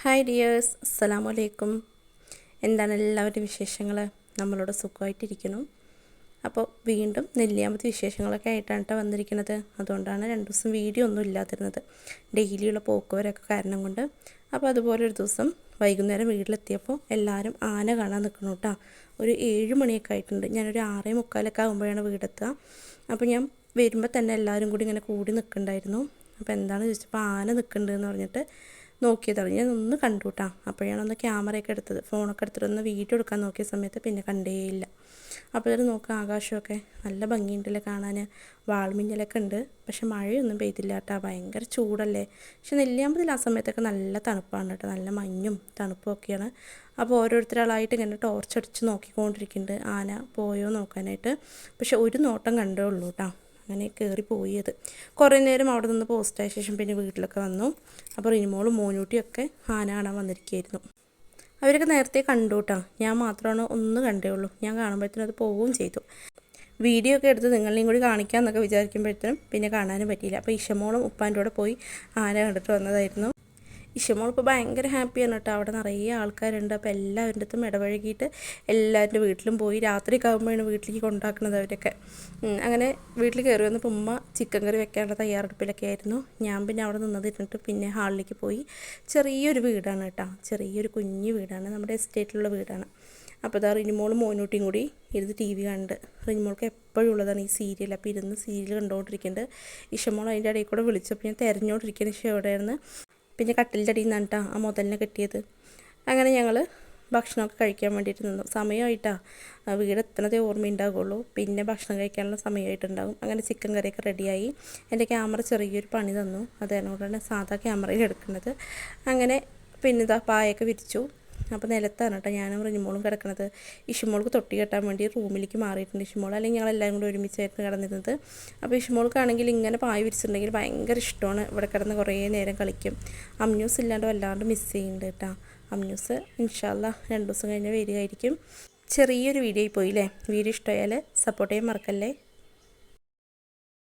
Hi dears അസ്സലാമു അലൈക്കും എന്താണ് എല്ലാവരുടെ വിശേഷങ്ങൾ നമ്മളോട് സുഖമായിട്ടിരിക്കുന്നു. അപ്പോൾ വീണ്ടും നെല്ലിയാമ്പതി വിശേഷങ്ങളൊക്കെ ആയിട്ടാണ് കേട്ടോ വന്നിരിക്കുന്നത്. അതുകൊണ്ടാണ് രണ്ട് ദിവസം വീഡിയോ ഒന്നും ഇല്ലാതിരുന്നത്. ഡെയിലിയുള്ള പോക്കുവരൊക്കെ കാരണം കൊണ്ട്. അപ്പോൾ അതുപോലെ ഒരു ദിവസം വൈകുന്നേരം വീട്ടിലെത്തിയപ്പോൾ എല്ലാവരും ആന കാണാൻ നിൽക്കണം കേട്ടോ ഒരു ഏഴ് മണിയൊക്കെ ആയിട്ടുണ്ട്. ഞാനൊരു ആറേ മുക്കാലൊക്കെ ആകുമ്പോഴാണ് വീടെത്തുക. അപ്പോൾ ഞാൻ വരുമ്പോൾ തന്നെ എല്ലാവരും കൂടി ഇങ്ങനെ കൂടി നിൽക്കണ്ടായിരുന്നു. അപ്പോൾ എന്താണെന്ന് ചോദിച്ചപ്പോൾ ആന നിൽക്കുന്നുണ്ടെന്ന് പറഞ്ഞിട്ട് നോക്കിയതാണ്. ഞാൻ ഒന്ന് കണ്ടുട്ടാ അപ്പോഴാണ് ഒന്ന് ക്യാമറയൊക്കെ എടുത്തത്. ഫോണൊക്കെ എടുത്തിട്ട് ഒന്ന് വീഡിയോ എടുക്കാൻ നോക്കിയ സമയത്ത് പിന്നെ കണ്ടേയില്ല അപ്പോൾ നോക്കുക ആകാശമൊക്കെ നല്ല ഭംഗിയുണ്ടല്ലേ കാണാൻ വാൾമിഞ്ഞലൊക്കെ ഉണ്ട്. പക്ഷെ മഴയൊന്നും പെയ്തില്ല കേട്ടോ ഭയങ്കര ചൂടല്ലേ. പക്ഷെ നെല്ലിയാമ്പതിൽ ആ സമയത്തൊക്കെ നല്ല തണുപ്പാണ് കേട്ടോ നല്ല മഞ്ഞും തണുപ്പും ഒക്കെയാണ്. അപ്പോൾ ഓരോരുത്തരാളായിട്ട് ഇങ്ങനെ ടോർച്ച് അടിച്ച് നോക്കിക്കൊണ്ടിരിക്കുന്നുണ്ട്. ആന പോയോ നോക്കാനായിട്ട്. പക്ഷെ ഒരു നോട്ടം കണ്ടേ ഉള്ളൂ കേട്ടോ അങ്ങനെ കയറി പോയത്. കുറേ നേരം അവിടെ നിന്ന് പോസ്റ്റായ ശേഷം പിന്നെ വീട്ടിലൊക്കെ വന്നു. അപ്പോൾ റിനിമോളും മോനൂട്ടിയൊക്കെ ആന കാണാൻ വന്നിരിക്കുകയായിരുന്നു. അവരൊക്കെ നേരത്തെ കണ്ടു കേട്ടോ ഞാൻ മാത്രമാണ് ഒന്ന് കണ്ടേ ഉള്ളൂ ഞാൻ കാണുമ്പോഴത്തേനും അത് പോവുകയും ചെയ്തു. വീഡിയോ ഒക്കെ എടുത്ത് നിങ്ങളെയും കൂടി കാണിക്കാമെന്നൊക്കെ വിചാരിക്കുമ്പോഴത്തേനും പിന്നെ കാണാനും പറ്റിയില്ല. അപ്പോൾ ഇഷമോളും ഉപ്പാന്റെ കൂടെ പോയി ആന കണ്ടിട്ട് വന്നതായിരുന്നു. ഇഷമോൾ ഇപ്പോൾ ഭയങ്കര ഹാപ്പിയാണ് കേട്ടോ. അവിടെ നിറയെ ആൾക്കാരുണ്ട്. അപ്പോൾ എല്ലാവരുടെ അടുത്തും ഇടപഴകിയിട്ട് എല്ലാവരുടെ വീട്ടിലും പോയി രാത്രി ആകുമ്പോഴാണ് വീട്ടിലേക്ക് കൊണ്ടാക്കുന്നത് അവരൊക്കെ. അങ്ങനെ വീട്ടിൽ കയറി വന്നപ്പോൾ ഉമ്മ ചിക്കൻ കറി വെക്കാനുള്ള തയ്യാറെടുപ്പിലൊക്കെ ആയിരുന്നു. ഞാൻ പിന്നെ അവിടെ നിന്നതിരുന്നിട്ട് പിന്നെ ഹാളിലേക്ക് പോയി. ചെറിയൊരു വീടാണ് കേട്ടോ. ചെറിയൊരു കുഞ്ഞു വീടാണ്. നമ്മുടെ എസ്റ്റേറ്റിലുള്ള വീടാണ്. അപ്പോൾ ഇതാ റിനിമോളും മോനൂട്ടിയും കൂടി ഇരുന്ന് ടി വി കണ്ട് റിനിമോൾക്ക് എപ്പോഴും ഉള്ളതാണ് ഈ സീരിയൽ. അപ്പോൾ ഇരുന്ന് സീരിയൽ കണ്ടുകൊണ്ടിരിക്കുന്നുണ്ട്. ഇഷമോൾ അതിന്റെ ഇടയിൽ കൂടെ വിളിച്ചപ്പോൾ ഞാൻ തിരഞ്ഞുകൊണ്ടിരിക്കുന്ന ഇഷ്ടം എവിടെയായിരുന്നു? പിന്നെ കട്ടിലിന്റെ അടിയിൽ നിന്നാണ് കേട്ടോ ആ മുതലിനെ കിട്ടിയത്. അങ്ങനെ ഞങ്ങൾ ഭക്ഷണമൊക്കെ കഴിക്കാൻ വേണ്ടിയിട്ട് നിന്നു. സമയമായിട്ടാ. വീട് എത്തണതേ ഓർമ്മയുണ്ടാകുള്ളൂ പിന്നെ ഭക്ഷണം കഴിക്കാനുള്ള സമയമായിട്ടുണ്ടാകും അങ്ങനെ ചിക്കൻ കറിയൊക്കെ റെഡിയായി. എന്റെ ക്യാമറ ചെറിയൊരു പണി തന്നു. അതേനോടാണ് സാധാ ക്യാമറയിൽ എടുക്കുന്നത്. അങ്ങനെ പിന്നെ ഇതാ പായൊക്കെ വിരിച്ചു. അപ്പോൾ നിലത്താണ് കേട്ടോ ഞാനും റിഞ്ഞുമോളും കിടക്കുന്നത് ഇഷുമോൾക്ക് തൊട്ടി കെട്ടാൻ വേണ്ടി റൂമിലേക്ക് മാറിയിട്ടുണ്ട്. ഇഷുമോൾ അല്ലെങ്കിൽ ഞങ്ങളെല്ലാം കൂടി ഒരുമിച്ചായിരുന്നു കിടന്നിരുന്നത്. അപ്പോൾ ഇഷുമോൾക്കാണെങ്കിൽ ഇങ്ങനെ പായ വിരിച്ചിട്ടുണ്ടെങ്കിൽ ഭയങ്കര ഇഷ്ടമാണ്. ഇവിടെ കിടന്ന് കുറേ നേരം കളിക്കും. അമ്യൂസ് ഇല്ലാണ്ട് വല്ലാണ്ട് മിസ് ചെയ്യുന്നുണ്ട് കേട്ടോ. അമ്യൂസ് ഇൻഷാല്ല രണ്ട് ദിവസം കഴിഞ്ഞ് വരികയായിരിക്കും. ചെറിയൊരു വീഡിയോ ആയി പോയില്ലേ വീഡിയോ ഇഷ്ടമായാൽ സപ്പോർട്ട് ചെയ്യാൻ മറക്കല്ലേ?